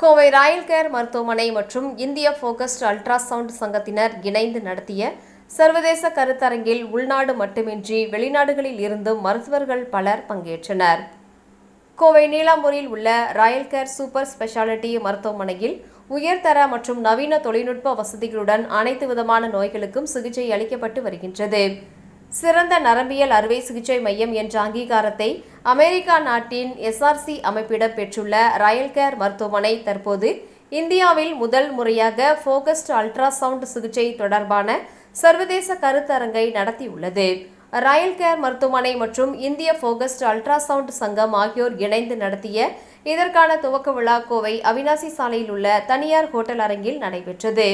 Kovai Royal care மருத்துவமனை மற்றும் இந்திய ஃபோகஸ்ட் அல்ட்ராசவுண்ட் சங்கத்தினர் இணைந்து நடத்திய சர்வதேச கருத்தரங்கில் உள்நாடு மட்டுமின்றி வெளிநாடுகளில் இருந்தும் மருத்துவர்கள் பலர் பங்கேற்றனர். கோவை நீலாம்பூரில் உள்ள ராயல் கேர் சூப்பர் ஸ்பெஷாலிட்டி மருத்துவமனையில் உயர்தர மற்றும் நவீன தொழில்நுட்ப வசதிகளுடன் அனைத்து விதமான நோய்களுக்கும் சிகிச்சை அளிக்கப்பட்டு வருகின்றது. சிறந்த நரம்பியல் அறுவை சிகிச்சை மையம் என்ற அங்கீகாரத்தை அமெரிக்கா நாட்டின் எஸ்ஆர்சி அமைப்பிடம் பெற்றுள்ள ராயல் கேர் மருத்துவமனை தற்போது இந்தியாவில் முதல் முறையாக ஃபோகஸ்ட் அல்ட்ராசவுண்ட் சிகிச்சை தொடர்பான சர்வதேச கருத்தரங்கை நடத்தியுள்ளது. ராயல் கேர் மருத்துவமனை மற்றும் இந்திய ஃபோகஸ்ட் அல்ட்ராசவுண்ட் சங்கம் ஆகியோர் இணைந்து நடத்திய இதற்கான துவக்க விழா கோவை அவினாசி சாலையில் உள்ள தனியார் ஹோட்டல் அரங்கில் நடைபெற்றது.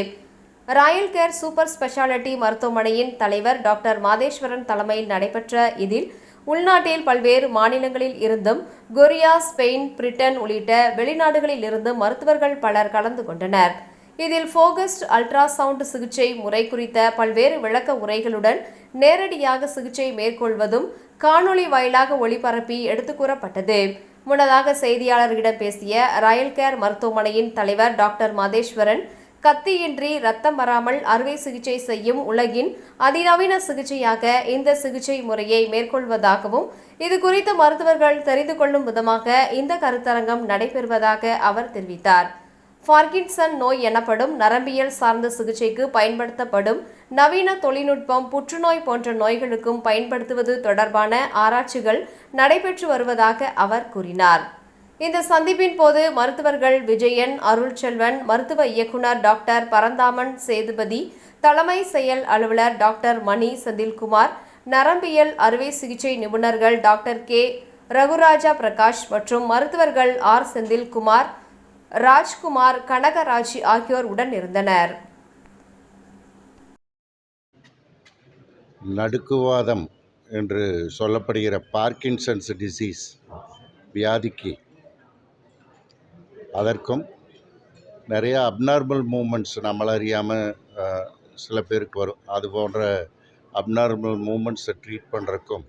ராயல் கேர் சூப்பர் ஸ்பெஷாலிட்டி மருத்துவமனையின் தலைவர் டாக்டர் மாதேஸ்வரன் தலைமையில் நடைபெற்ற இதில் உள்நாட்டில் பல்வேறு மாநிலங்களில் இருந்தும் கொரியா ஸ்பெயின் பிரிட்டன் உள்ளிட்ட வெளிநாடுகளில் இருந்தும் மருத்துவர்கள் பலர் கலந்து கொண்டனர். இதில் ஃபோகஸ்ட் அல்ட்ராசவுண்ட் சிகிச்சை முறை குறித்த பல்வேறு விளக்க உரைகளுடன் நேரடியாக சிகிச்சை மேற்கொள்வதும் காணொளி வாயிலாக ஒளிபரப்பி எடுத்து கூறப்பட்டது. முன்னதாக செய்தியாளர்களிடம் பேசிய ராயல் கேர் மருத்துவமனையின் தலைவர் டாக்டர் மாதேஸ்வரன் கத்தியின்றி ரத்தம் வராமல் அறுவை சிகிச்சை செய்யும் உலகின் அதிநவீன சிகிச்சையாக இந்த சிகிச்சை முறையை மேற்கொள்வதாகவும் இது குறித்து மருத்துவர்கள் தெரிந்து கொள்ளும் விதமாக இந்த கருத்தரங்கம் நடைபெறுவதாக அவர் தெரிவித்தார். பார்கின்சன் நோய் எனப்படும் நரம்பியல் சார்ந்த சிகிச்சைக்கு பயன்படுத்தப்படும் நவீன தொழில்நுட்பம் புற்றுநோய் போன்ற நோய்களுக்கும் பயன்படுத்துவது தொடர்பான ஆராய்ச்சிகள் நடைபெற்று வருவதாக அவர் கூறினார். இந்த சந்திப்பின் போது மருத்துவர்கள் விஜயன் அருள்செல்வன் மருத்துவ இயக்குனர் டாக்டர் பரந்தாமன் சேதுபதி தலைமை செயல் அலுவலர் டாக்டர் மணி செந்தில்குமார் நரம்பியல் அறுவை சிகிச்சை நிபுணர்கள் டாக்டர் கே. ரகுராஜா பிரகாஷ் மற்றும் மருத்துவர்கள் ஆர். செந்தில்குமார் ராஜ்குமார் கனகராஜி ஆகியோர் உடன் இருந்தனர். நடுக்குவாதம் என்று சொல்லப்படுகிற பார்க்கின்சன்ஸ் டிசீஸ் வியாதிக்கு அதற்கும் நிறையா அப்நார்மல் மூமெண்ட்ஸ் நம்மள அறியாமல் சில பேருக்கு வரும். அது போன்ற அப்நார்மல் மூமெண்ட்ஸை ட்ரீட் பண்ணுறக்கும்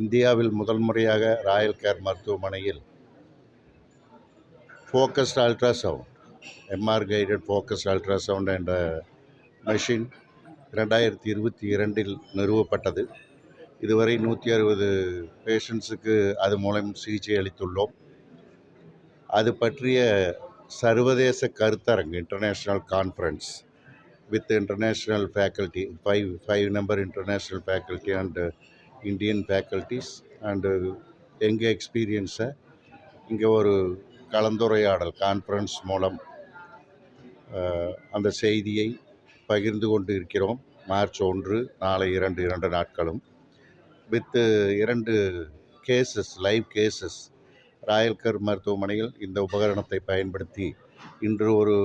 இந்தியாவில் முதல் முறையாக ராயல் கேர் மருத்துவமனையில் focused ultrasound MR guided focused ultrasound என்ற மெஷின் ரெண்டாயிரத்தி இருபத்தி இரண்டில் நிறுவப்பட்டது. இதுவரை நூற்றி அறுபது பேஷண்ட்ஸுக்கு அது மூலம் சிகிச்சை அளித்துள்ளோம். அது பற்றிய சர்வதேச கருத்தரங்கு international conference with international faculty five five number international faculty and Indian faculties and எங்கள் எக்ஸ்பீரியன்ஸை இங்கே ஒரு கலந்துரையாடல் கான்ஃபரன்ஸ் மூலம் அந்த செய்தியை பகிர்ந்து கொண்டு இருக்கிறோம். மார்ச் ஒன்று நாளை இரண்டு இரண்டு நாட்களும். வித்து இரண்டு கேசஸ் லைவ் கேசஸ் ராயல்கர் மருத்துவமனையில் இந்த உபகரணத்தை பயன்படுத்தி இன்று ஒரு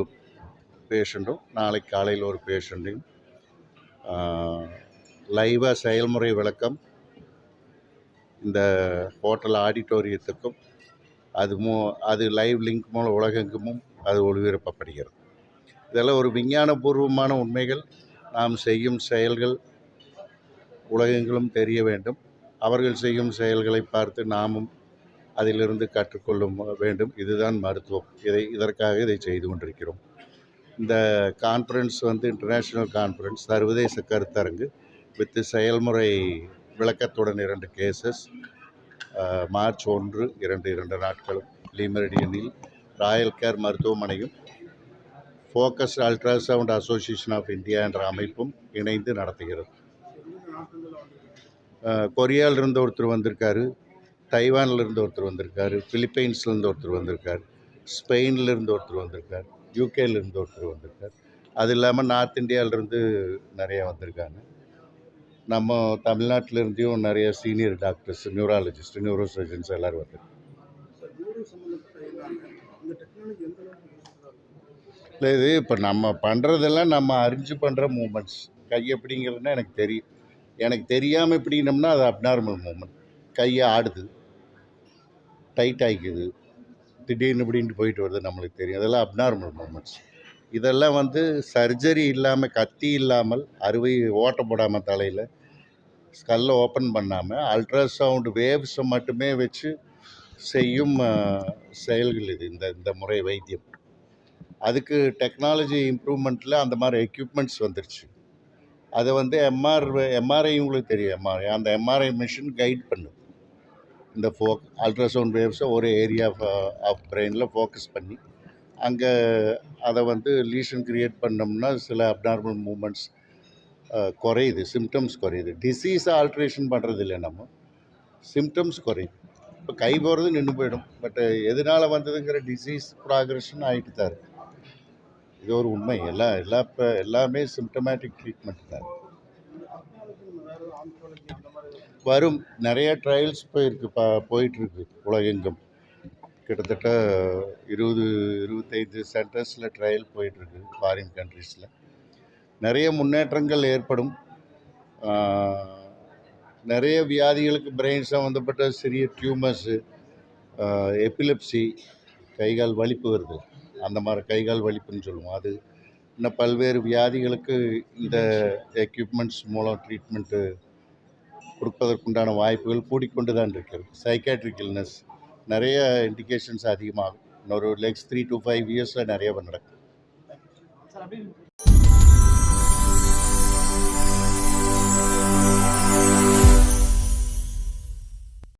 பேஷண்ட்டும் நாளை காலையில் ஒரு பேஷண்ட்டையும் லைவாக செயல்முறை விளக்கம் இந்த ஹோட்டல் ஆடிட்டோரியத்துக்கும் அது மூ அது லைவ் லிங்க் மூலம் உலகெங்குமும் அது ஒளிபரப்பப்படுகிறது. இதெல்லாம் ஒரு விஞ்ஞானபூர்வமான உண்மைகள். நாம் செய்யும் செயல்கள் உலகெங்கிலும் தெரிய வேண்டும். அவர்கள் செய்யும் செயல்களை பார்த்து நாமும் அதிலிருந்து கற்றுக்கொள்ளும் வேண்டும். இதுதான் மருத்துவம். இதை இதற்காக இதை செய்து கொண்டிருக்கிறோம். இந்த கான்ஃபரன்ஸ் வந்து இன்டர்நேஷ்னல் கான்ஃபரன்ஸ் சர்வதேச கருத்தரங்கு வித்து செயல்முறை விளக்கத்துடன் இரண்டு கேசஸ் மார்ச் ஒன்று இரண்டு இரண்டு நாட்களும் லீமெரிடியனில் ராயல் கேர் மருத்துவமனையும் focus ultrasound association of India என்ற அமைப்பும் இணைந்து நடத்துகிறது. கொரியாவிலிருந்து ஒருத்தர் வந்திருக்காரு. தைவான்லேருந்து ஒருத்தர் வந்திருக்காரு ஃபிலிப்பைன்ஸ்லேருந்து ஒருத்தர் வந்திருக்கார் ஸ்பெயின்லேருந்து ஒருத்தர் வந்திருக்கார் யூகேலேருந்து ஒருத்தர் வந்திருக்கார். அது இல்லாமல் நார்த் இந்தியாவிலேருந்து நிறையா வந்திருக்காங்க. நம்ம தமிழ்நாட்டிலேருந்தையும் நிறைய senior doctors neurologist neuro surgeons எல்லோரும் வந்திருக்காங்க. இல்லை இது இப்போ நம்ம பண்ணுறதெல்லாம் நம்ம அறிஞ்சு பண்ணுற மூமெண்ட்ஸ் கை எப்படிங்கிறதுனா எனக்கு தெரியும். எனக்கு தெரியாமல் எப்படினோம்னா அது அப்நார்மல் மூமெண்ட் கையை ஆடுது. டைட் ஆகிக்குது. திடீர்னு இப்படின்ட்டு போயிட்டு வருது நம்மளுக்கு தெரியும். அதெல்லாம் அப்நார்மல் மூமெண்ட்ஸ் இதெல்லாம் வந்து சர்ஜரி இல்லாமல் கத்தி இல்லாமல் அறுவை ஓட்ட போடாமல் தலையில் ஸ்கல்லை ஓப்பன் பண்ணாமல் அல்ட்ராசவுண்ட் வேவ்ஸை மட்டுமே வச்சு செய்யும் செயல்கள் இது இந்த இந்த முறை வைத்தியம். அதுக்கு டெக்னாலஜி இம்ப்ரூவ்மெண்ட்டில் அந்த மாதிரி எக்யூப்மெண்ட்ஸ் வந்துருச்சு. அதை வந்து எம்ஆர் எம்ஆர்ஐ உங்களுக்கு தெரியும். எம்ஆர்ஐ அந்த எம்ஆர்ஐ மிஷின் கைட் பண்ணுது இந்த ஃபோ அல்ட்ராசவுண்ட் வேவ்ஸை ஒரு ஏரியா ஆஃப் பிரெயினில் ஃபோக்கஸ் பண்ணி அங்கே அதை வந்து லீஷன் க்ரியேட் பண்ணோம்னா சில அப்நார்மல் மூமெண்ட்ஸ் குறையுது சிம்டம்ஸ் குறையுது. டிசீஸை ஆல்ட்ரேஷன் பண்ணுறது இல்லை நம்ம. சிம்டம்ஸ் குறையுது. இப்போ கை போகிறது நின்று போயிடும். பட் எதனால் வந்ததுங்கிற டிசீஸ் ப்ராக்ரஷன் ஆகிட்டு தான் இருக்குது இது ஒரு உண்மை. எல்லா எல்லா இப்போ எல்லாமே சிம்டமேட்டிக் ட்ரீட்மெண்ட் தான் வரும். நிறைய ட்ரையல்ஸ் போயிருக்கு ப போயிட்டுருக்கு உலகெங்கும். கிட்டத்தட்ட இருபது இருபத்தைந்து சென்டர்ஸில் ட்ரையல் போயிட்டுருக்கு ஃபாரின் கண்ட்ரீஸில் நிறைய முன்னேற்றங்கள் ஏற்படும். நிறைய வியாதிகளுக்கு பிரெயின் சம்மந்தப்பட்ட சிறிய டியூமர்ஸு எபிலெப்சி கைகால் வலிப்பு வருது. அந்த மாதிரி கைகால் வலிப்புன்னு சொல்லுவோம். அது இன்னும் பல்வேறு வியாதிகளுக்கு இந்த எக்யூப்மெண்ட்ஸ் மூலம் ட்ரீட்மெண்ட்டு கொடுப்பதற்குண்டான வாய்ப்புகள் கூடிக்கொண்டு தான் இருக்கிறது. சைக்காட்ரிக் இல்னஸ் நிறைய இண்டிகேஷன்ஸ் அதிகமாகும். இன்னொரு லெக்ஸ் த்ரீ டு ஃபைவ் இயர்ஸில் நிறைய நடக்கும். சார் அப்படியே